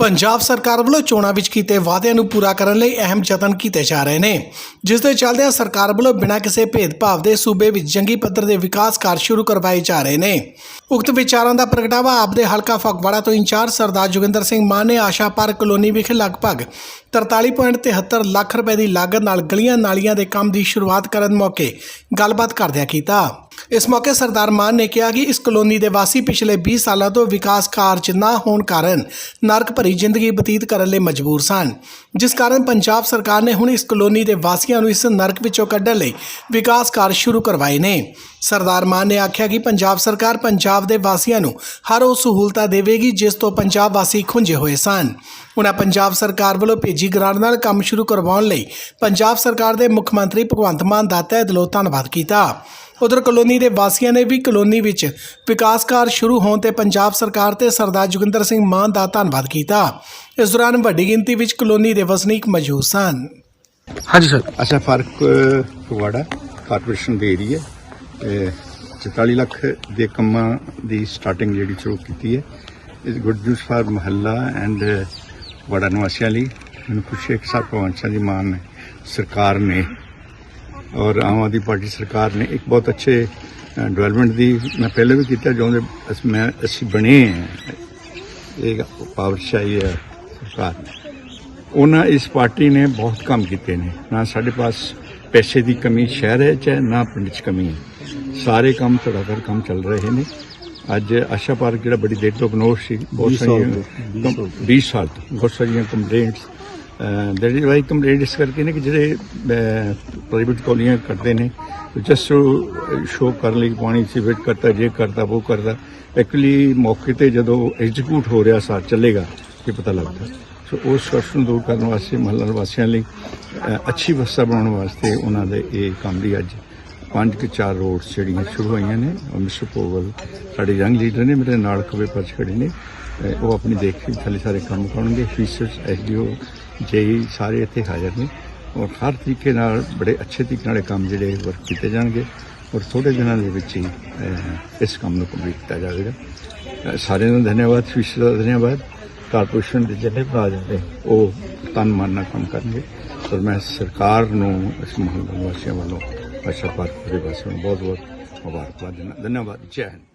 ਪੰਜਾਬ ਸਰਕਾਰ ਵੱਲੋਂ ਚੋਣਾਂ ਵਿੱਚ ਕੀਤੇ ਵਾਅਦਿਆਂ ਨੂੰ ਪੂਰਾ ਕਰਨ ਲਈ ਅਹਿਮ ਯਤਨ ਕੀਤੇ ਜਾ ਰਹੇ ਨੇ। ਜਿਸ ਦੇ ਚੱਲਦਿਆਂ ਸਰਕਾਰ ਵੱਲੋਂ ਬਿਨਾਂ ਕਿਸੇ ਭੇਦਭਾਵ ਦੇ ਸੂਬੇ ਵਿੱਚ ਜੰਗੀ ਪੱਧਰ ਦੇ ਵਿਕਾਸ ਕਾਰਜ ਸ਼ੁਰੂ ਕਰਵਾਏ ਜਾ ਰਹੇ ਨੇ। ਉਕਤ ਵਿਚਾਰਾਂ ਦਾ ਪ੍ਰਗਟਾਵਾ ਆਪਦੇ ਹਲਕਾ ਫਗਵਾੜਾ ਤੋਂ ਇੰਚਾਰਜ ਸਰਦਾਰ ਜੋਗਿੰਦਰ ਸਿੰਘ ਮਾਨ ਨੇ ਆਸ਼ਾ ਪਾਰਕ ਕਲੋਨੀ ਵਿਖੇ ਲਗਭਗ 43.73 ਲੱਖ ਰੁਪਏ ਦੀ ਲਾਗਤ ਨਾਲ ਗਲੀਆਂ ਨਾਲੀਆਂ ਦੇ ਕੰਮ ਦੀ ਸ਼ੁਰੂਆਤ ਕਰਨ ਮੌਕੇ ਗੱਲਬਾਤ ਕਰਦਿਆਂ ਕੀਤਾ। ਇਸ ਮੌਕੇ ਸਰਦਾਰ ਮਾਨ ਨੇ ਕਿਹਾ ਕਿ ਇਸ ਕਲੋਨੀ ਦੇ ਵਾਸੀ ਪਿਛਲੇ 20 ਸਾਲਾਂ ਤੋਂ ਵਿਕਾਸ ਕਾਰਜ ਨਾ ਹੋਣ ਕਾਰਨ ਨਰਕ ਭਰੀ ਜ਼ਿੰਦਗੀ ਬਤੀਤ ਕਰਨ ਲਈ ਮਜਬੂਰ ਸਨ। ਜਿਸ ਕਾਰਨ ਪੰਜਾਬ ਸਰਕਾਰ ਨੇ ਹੁਣ ਇਸ ਕਲੋਨੀ ਦੇ ਵਾਸੀਆਂ ਨੂੰ ਇਸ ਨਰਕ ਵਿੱਚੋਂ ਕੱਢਣ ਲਈ ਵਿਕਾਸ ਕਾਰਜ ਸ਼ੁਰੂ ਕਰਵਾਏ ਨੇ। ਸਰਦਾਰ ਮਾਨ ਨੇ ਆਖਿਆ ਕਿ ਪੰਜਾਬ ਸਰਕਾਰ ਪੰਜਾਬ ਦੇ ਵਾਸੀਆਂ ਨੂੰ ਹਰ ਉਹ ਸਹੂਲਤਾਂ ਦੇਵੇਗੀ ਜਿਸ ਤੋਂ ਪੰਜਾਬ ਵਾਸੀ ਖੁੰਝੇ ਹੋਏ ਸਨ। ਉਨ੍ਹਾਂ ਪੰਜਾਬ ਸਰਕਾਰ ਵੱਲੋਂ ਭੇਜੀ ਗ੍ਰਾਂਟ ਨਾਲ ਕੰਮ ਸ਼ੁਰੂ ਕਰਵਾਉਣ ਲਈ ਪੰਜਾਬ ਸਰਕਾਰ ਦੇ ਮੁੱਖ ਮੰਤਰੀ ਭਗਵੰਤ ਮਾਨ ਦਾ ਤਹਿ ਦਿਲੋਂ ਧੰਨਵਾਦ ਕੀਤਾ। ਉਧਰ ਕਲੋਨੀ ਦੇ ਵਾਸੀਆਂ ਨੇ ਵੀ ਕਲੋਨੀ ਵਿੱਚ ਵਿਕਾਸ ਕਾਰਜ ਸ਼ੁਰੂ ਹੋਣ ਤੇ ਪੰਜਾਬ ਸਰਕਾਰ ਤੇ ਸਰਦਾਰ ਜੋਗਿੰਦਰ ਸਿੰਘ ਮਾਨ ਦਾ ਧੰਨਵਾਦ ਕੀਤਾ। ਇਸ ਦੌਰਾਨ ਵੱਡੀ ਗਿਣਤੀ ਵਿੱਚ ਕਲੋਨੀ ਦੇ ਵਸਨੀਕ ਮੌਜੂਦ ਸਨ। ਹਾਂਜੀ ਸਰ ਅੱਛਾ ਫ਼ਰਕ ਫਗਵਾੜਾ ਕਾਰਪੋਰੇਸ਼ਨ ਦੇ ਏਰੀਆ 44 ਲੱਖ ਦੇ ਕੰਮਾਂ ਦੀ ਸਟਾਰਟਿੰਗ ਜਿਹੜੀ ਸ਼ੁਰੂ ਕੀਤੀ ਹੈ। ਇਸ ਗੁੱਡ ਨਿਊਜ਼ ਫਾਰ ਮਹੱਲਾ ਐਂਡ ਵੜਾ ਨਿਵਾਸੀਆਂ ਲਈ। ਮੈਨੂੰ ਖੁਸ਼ੀ ਹੈ ਕਿ ਸਾਹਿਬ ਭਗਵੰਤ ਸਿੰਘ ਜੀ ਮਾਨ ਸਰਕਾਰ ਨੇ ਔਰ ਆਮ ਆਦਮੀ ਪਾਰਟੀ ਸਰਕਾਰ ਨੇ ਇੱਕ ਬਹੁਤ ਅੱਛੇ ਡਿਵੈਲਪਮੈਂਟ ਦੀ ਮੈਂ ਪਹਿਲੇ ਵੀ ਕੀਤਾ, ਜਦੋਂ ਅਸ, ਮੈਂ ਅਸੀਂ ਬਣੇ ਹਾਂ। ਇਹ ਪਾਵਰਸ਼ਾਹੀ ਹੈ, ਸਰਕਾਰ ਨੇ। ਉਹਨਾਂ ਇਸ ਪਾਰਟੀ ਨੇ ਬਹੁਤ ਕੰਮ ਕੀਤੇ ਨੇ। ਨਾ ਸਾਡੇ ਪਾਸ ਪੈਸੇ ਦੀ ਕਮੀ ਸ਼ਹਿਰ ਹੈ, ਚਾਹੇ ਨਾ ਪਿੰਡ 'ਚ ਕਮੀ ਹੈ। ਸਾਰੇ ਕੰਮ ਧੜਾਧੜ ਕੰਮ ਚੱਲ ਰਹੇ ਨੇ। ਅੱਜ ਆਸ਼ਾ ਪਾਰਕ ਜਿਹੜਾ ਬੜੀ ਦੇਰ ਤੋਂ ਬਨੋਰ ਸੀ ਬਹੁਤ ਸਾਰੀਆਂ 20 ਸਾਲ ਤੋਂ। ਬਹੁਤ ਸਾਰੀਆਂ complaints that is why complaint ਇਸ ਕਰਕੇ ਨੇ ਕਿ ਜਿਹੜੇ ਪ੍ਰਾਈਵੇਟ ਕਾਲੀਆਂ ਕਰਦੇ ਨੇ ਜਸਟ ਸ਼ੋ ਕਰਨ ਲਈ ਪਾਣੀ ਸੀਵੇਟ ਕਰਤਾ ਜੇ ਕਰਤਾ ਉਹ ਕਰਦਾ ਐਕਚੁਅਲੀ ਮੌਕੇ ਤੇ ਜਦੋਂ ਐਗਜ਼ੀਕਿਊਟ ਹੋ ਰਿਹਾ ਸਾਰ ਚੱਲੇਗਾ ਇਹ ਪਤਾ ਲੱਗਦਾ। ਸੋ ਉਸ ਕਸ਼ਟ ਨੂੰ ਦੂਰ ਕਰਨ ਵਾਸਤੇ ਮਹੱਲਾ ਵਾਸੀਆਂ ਲਈ ਅੱਛੀ ਵਸਤਾ ਬਣਾਉਣ ਵਾਸਤੇ ਉਹਨਾਂ ਦੇ ਇਹ ਕੰਮ ਦੀ ਅੱਜ ਪੰਜ ਕਿ ਚਾਰ ਰੋਡਸ ਜਿਹੜੀਆਂ ਸ਼ੁਰੂ ਹੋਈਆਂ ਨੇ ਔਰ ਮਿਸਟਰ ਪੋਵਲ, ਸਾਡੇ ਯੰਗ ਲੀਡਰ ਨੇ, ਮੇਰੇ ਨਾਲ ਖੱਬੇ ਪਾਸੇ ਖੜੇ ਨੇ ਉਹ ਆਪਣੀ ਦੇਖ ਥੱਲੇ ਸਾਰੇ ਕੰਮ ਕਰਨਗੇ ਫੀਸਰਸ ਐਸਡੀਓ ਜੇਈ ਸਾਰੇ ਇੱਥੇ ਹਾਜ਼ਰ ਨੇ। ਔਰ ਹਰ ਤਰੀਕੇ ਨਾਲ ਬੜੇ ਅੱਛੇ ਤਰੀਕੇ ਨਾਲ ਕੰਮ ਜਿਹੜੇ ਵਰਕ ਕੀਤੇ ਜਾਣਗੇ ਔਰ ਥੋੜੇ ਦਿਨਾਂ ਦੇ ਵਿੱਚ ਹੀ ਇਸ ਕੰਮ ਨੂੰ ਕੰਪਲੀਟ ਕੀਤਾ ਜਾਵੇਗਾ। ਸਾਰਿਆਂ ਨੂੰ ਧੰਨਵਾਦ ਫੀਸਰ ਦਾ ਧੰਨਵਾਦ। ਕਾਰਪੋਰੇਸ਼ਨ ਦੇ ਜਿਹੜੇ ਭਰਾ ਨੇ ਉਹ ਤਨ ਮਨ ਨਾਲ ਕੰਮ ਕਰਨਗੇ। ਔਰ ਮੈਂ ਸਰਕਾਰ ਨੂੰ ਇਸ ਮਹੱਲਾ ਵਾਸੀਆਂ ਵੱਲੋਂ ਅੱਛਾ ਪਾਰਕ ਦੇ ਵਾਸੀਆਂ ਬਹੁਤ ਬਹੁਤ ਮੁਬਾਰਕਬਾਦ ਦਿੰਦਾ ਧੰਨਵਾਦ ਜੈ ਹਿੰਦ।